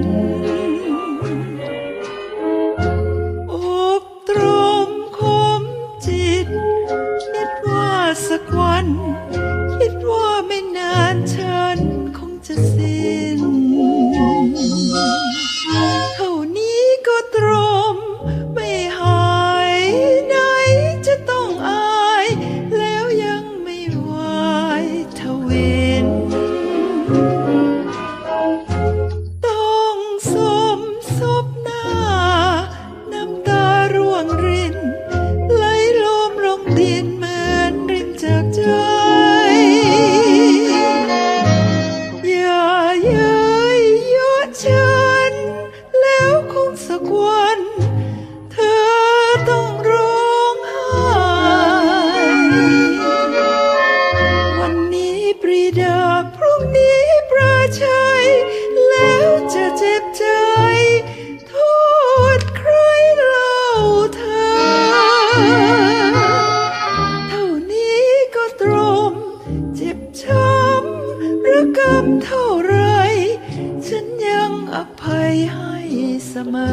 น อบตรมคมจิต คิดว่าสักวัน ภัยให้เสมอ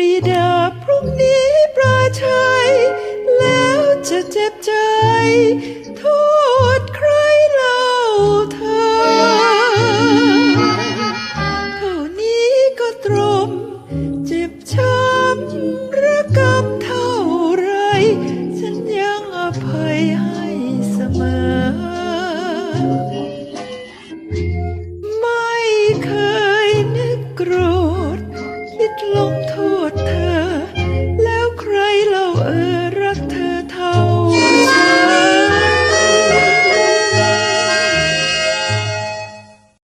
รีดาพรุ่งนี้ปลาชัย แล้วจะเจ็บใจ โทษใครเล่าเธอ เท่านี้ก็ตรม เจ็บช้ำระกำเท่าไร ฉันยังอภัยให้เสมอไม่เคยนึกโกรธคิดลง